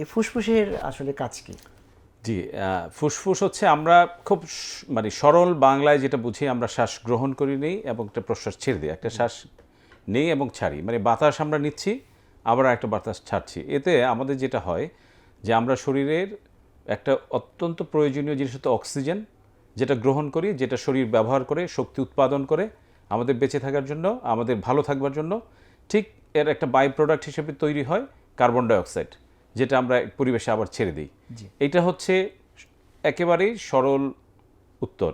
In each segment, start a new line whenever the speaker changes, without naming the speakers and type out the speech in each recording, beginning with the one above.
এই ফুসফুসের আসলে কাজ কি?
জি ফুসফুস হচ্ছে আমরা খুব মানে সরল বাংলায় যেটা বুঝি আমরা শ্বাস গ্রহণ করি নেই এবং একটা প্রশ্বাস ছেড়ে দিই, একটা শ্বাস নেই এবং ছাড়ি। মানে বাতাস আমরা নিচ্ছি, আবার একটা বাতাস ছাড়ছি। এতে আমাদের যেটা হয় যে আমরা শরীরের একটা অত্যন্ত প্রয়োজনীয় জিনিস হচ্ছে অক্সিজেন, যেটা গ্রহণ করি, যেটা শরীর ব্যবহার করে, শক্তি উৎপাদন করে, আমাদের বেঁচে থাকার জন্য, আমাদের ভালো থাকবার জন্য। ঠিক এর একটা বাই প্রোডাক্ট হিসেবে তৈরি হয় কার্বন ডাইঅক্সাইড যেটা আমরা পরিবেশে আবার ছেড়ে দিই। এটা হচ্ছে একেবারেই সরল উত্তর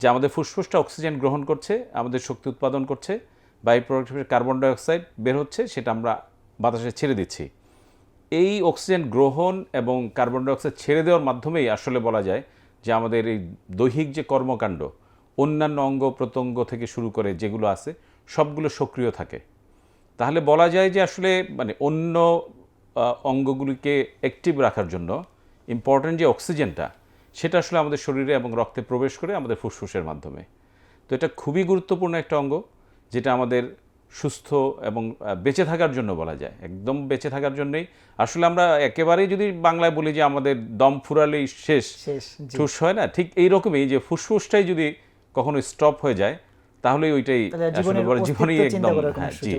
যে আমাদের ফুসফুসটা অক্সিজেন গ্রহণ করছে আমাদের শক্তি উৎপাদন করছে বাই প্রোডাক্ট হিসেবে কার্বন ডাইঅক্সাইড বের হচ্ছে সেটা আমরা বাতাসে ছেড়ে দিচ্ছি। এই অক্সিজেন গ্রহণ এবং কার্বন ডাইঅক্সাইড ছেড়ে দেওয়ার মাধ্যমেই আসলে বলা যায় যে আমাদের এই দৈহিক যে কর্মকাণ্ড অন্যান্য অঙ্গ প্রত্যঙ্গ থেকে শুরু করে যেগুলো আছে সবগুলো সক্রিয় থাকে। তাহলে বলা যায় যে আসলে মানে অন্য অঙ্গগুলিকে অ্যাক্টিভ রাখার জন্য ইম্পর্ট্যান্ট যে অক্সিজেনটা সেটা আসলে আমাদের শরীরে এবং রক্তে প্রবেশ করে আমাদের ফুসফুসের মাধ্যমে। তো এটা খুবই গুরুত্বপূর্ণ একটা অঙ্গ যেটা আমাদের সুস্থ এবং বেঁচে থাকার জন্য বলা যায়। একদম বেঁচে থাকার জন্যই। আসলে আমরা একেবারেই যদি বাংলায় বলি যে আমাদের দম ফুরালেই শেষ
শেষ
ঠুস হয় না? ঠিক এইরকমই যে ফুসফুসটাই যদি কখনো স্টপ হয়ে যায় তাহলে ওইটাই জীবনই
চিন্তা
একদম হ্যাঁ, জি।